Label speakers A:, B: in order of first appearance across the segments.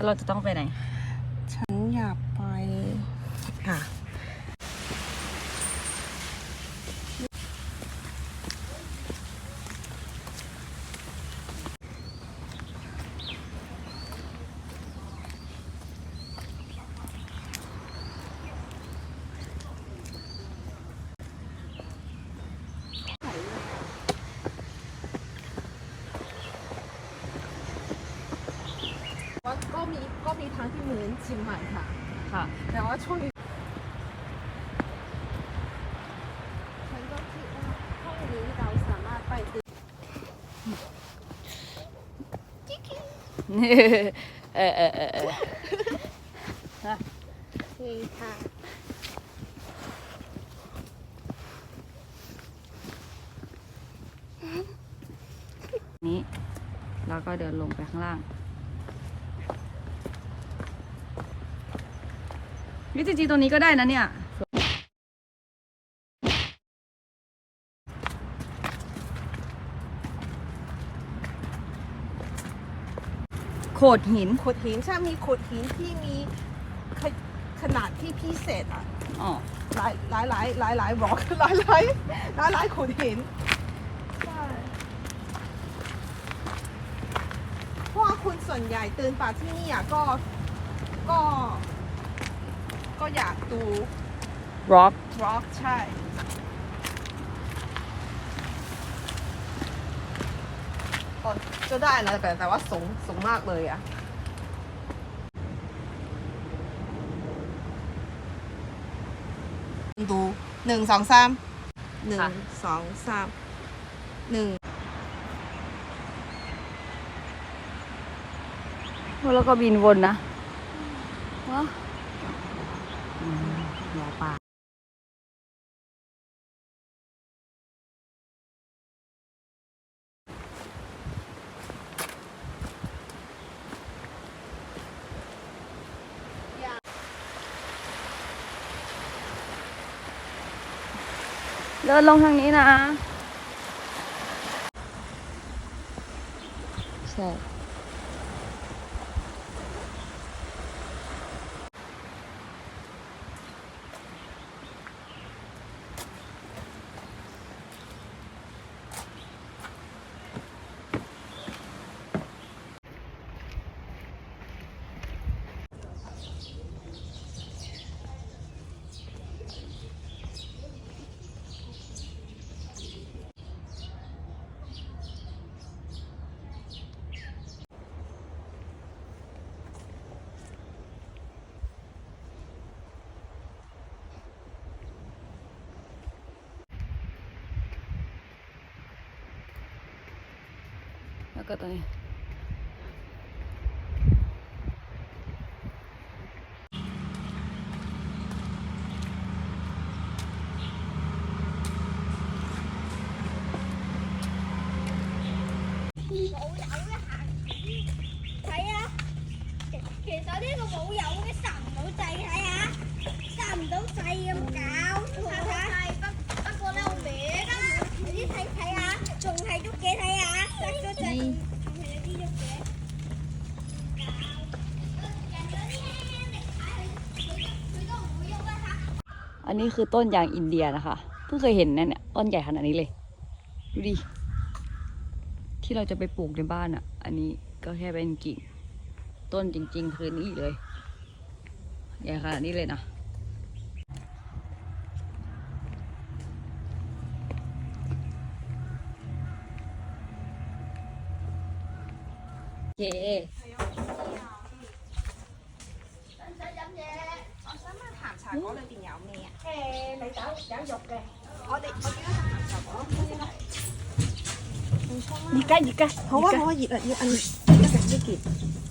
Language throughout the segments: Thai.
A: แล้วเราจะต้องไปไหน
B: ฉันอยากไปค่ะ มีก็มีทางที่เหมือนเชียงใหม่ค่ะ
A: ค่ะ
B: แต่ว่าช่วงนี้ฉันก็คิดว่าห้องนี้เราสามารถไปดู
A: เออเออเออเออ
B: นี่ค่ะ
A: นี้ แล้วก็เดินลงไปข้างล่าง วิจริงๆตรงนี้ก็ได้นะเนี่ย โขดหิน
B: ขดหินใช่มีขดหินที่มีขขนาดที่พิเศษอะ
A: อ๋อ
B: หลายหลายหลายหลายหลายบอกหลายหลายหลายหลายขดหินใช่เพราะว่าคนส่วนใหญ่ตื่นป่าที่นี่อะก็ก็ ก็อยากดู
A: ร็อก
B: ร็อกใช่ ก็จะได้นะแต่แต่ว่าสูงสูงมากเลยอะดูหนึ่งสองสามหนึ่งสองสามหนึ่ง
A: แล้วก็บินวนนะว้า หัวปลาเดินลงทางนี้นะ ใช่ แล้วก็ตัวนี้
C: 冇油
A: อันนี้คือต้นยางอินเดียนะคะ เพิ่งเคยเห็นนะเนี่ยต้นใหญ่ขนาดนี้เลย ดูดิ ที่เราจะไปปลูกในบ้านอะ่ะ อันนี้ก็แค่เป็นกิ่ง ต้นจริง ๆ คือนี่เลย ใหญ่ขนาดนี้เลยนะโอเค
B: 茶果里边有咩啊？
C: 诶、嗯，等有肉嘅。
B: 我哋我哋啊？茶果
C: 先啦。而家
B: 热噶，好啊好啊，熱啊要摁食呢件，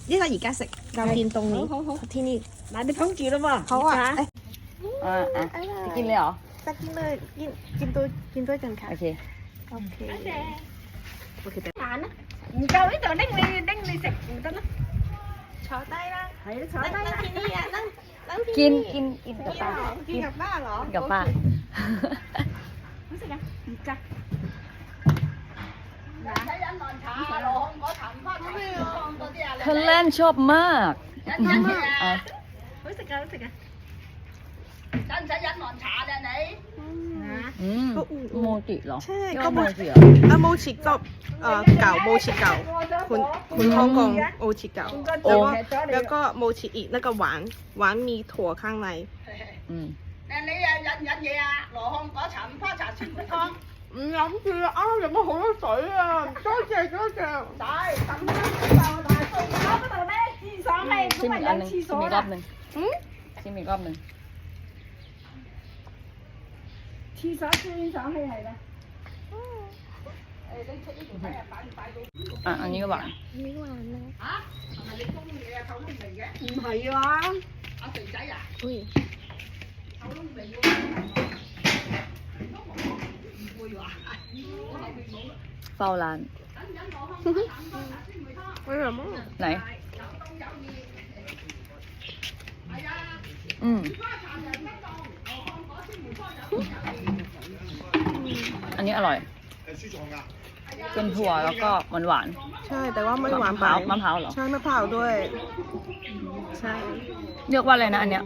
B: 呢个而家食够变冻了。
C: 好好好，
B: 天天，
C: 嗱你捧住啦嘛。
B: 好啊，诶，嗯嗯，见你哦。再见啦，见
A: 见多见多
B: 陣，卡。O K O K。O K。
C: 慢啦，唔够呢度拎你拎你食唔得啦，
B: 坐低啦。
C: 系啊，坐低啦，
B: 天天啊，拎。
A: กินกินกินกับป้า
B: กินกับป้าเหรอ
A: กับป้า
C: รู้สึกยังจ้ะ
A: เธอเล่นชอบมาก
B: รู้สึกกันรู้สึกกั
C: 使唔使饮凉茶啫你？
A: อืม
B: ก็อุ่น
A: โมจิเหรอ
B: ใช่
A: เรีย
B: ก็
A: ว่าโม
B: โม
A: จิเหรอ
B: อ่ะโมชิก็เอ่อเก่าโมชิเก่าคุณคุณฮ่องกงโมชิเก่า
A: โอ้
B: แล้วก็แล้วก็โมชิอีกแล้วก็หวานหวานมีถั่วข้างใน
A: อืม
C: 诶你啊饮饮嘢啊？罗汉果茶、五花茶、川贝汤，
B: 唔饮住啦，啱饮咗好多水啊！多谢多谢。
C: 使抌咗就大扫咗嗰度咧，厕所系
A: ชิมอีกอันหนึ่งชิม
C: 七啥七零啥咩嚟
A: 噶？啊啊！呢個環，呢個環啊！
C: 嚇，係咪你供嘢啊？扣窿嚟嘅？
B: 唔係啊！
C: 阿肥仔啊！
B: 喂，
C: 扣窿嚟喎！都冇，唔會話，我後邊冇啦。
A: 爆
C: 爛！喂，阿媽，嚟。嗯。
A: อันนี้อร่อย เป็นถั่วแล้วก็หวานหวาน
B: ใช่แต่ว่าไม่หวาน
A: มะพ
B: ไป
A: ร้าวมะพร้าวเหรอ
B: ใช่มะพร้าวด้วย ใช่
A: เรียกว่าอะไรนะอันเนี้ย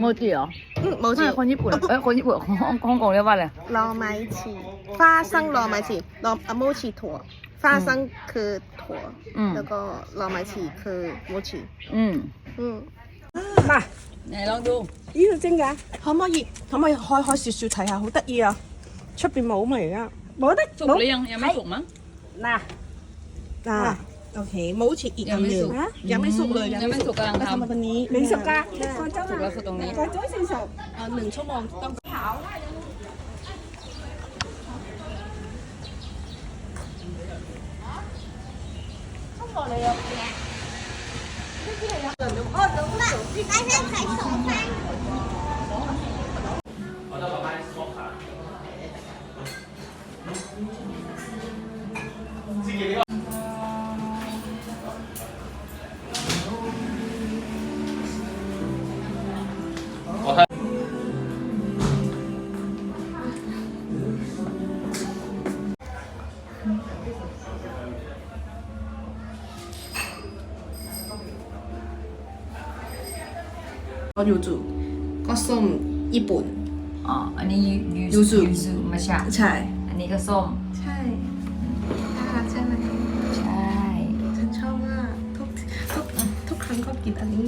A: โมจิเหรอ
B: อืมโม
A: ใช่
B: จิ
A: คนญี่ปุ่น เอ้ย คนญี่ปุ่นฮ่องฮ่องกงเรียกว่าอะไร
B: รอไม้ฉีฟ้าซังรอไม้ฉีรออะโมชิถั่วฟ้าซังคือถั่ว
A: อืม
B: แล้วก็รอไม้ฉีคือโมชิ
A: อืม
B: อืม
A: ไหนลองดู
D: 呢度蒸㗎，可唔可以可唔可以开开少少睇下？好得意啊！ 出边冇嚟噶，冇得
A: สุกหรือยัง ยังไม่สุกมั้ง
D: 嗱嗱，OK，冇好似热
A: ยังไม่สุก
D: ยังไม่สุกเลย
A: ยังไม่สุกกำลัง
D: แล้ว
A: ท
D: ทำมาตรงนี้未熟㗎，放咗 ำ
A: สุกแล้วสุกตรงนี้
D: 放咗先熟。诶，หนึ่งชั่วโมงต้อง
C: 大家睇数翻。
B: 我 要做ก็ส้มญี่ปุ่น
A: อ๋อ อันนี้ยู
B: ยูสุ
A: ยูสุไม่ใช่
B: ใช่
A: อันนี้ก็ส้ม
B: ใช่น่ารักใช่ไหม
A: ใช่
B: ฉันชอบมากทุกทุกทุกครั้งก็กินอันนี้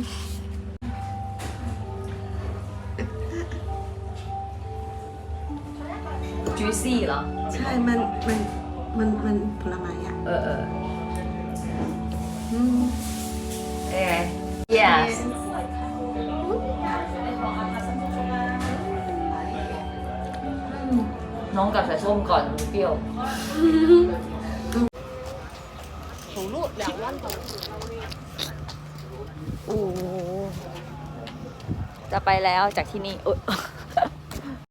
A: จูซี่เหรอ
B: ใช่ มัน มัน มัน มันผลไม้อะ
A: เออเอออืมเอ๊ะ yes น้องกัดสายส้มก่อนเปรี้ยวโอ้โหจะไปแล้วจากที่นี่เออ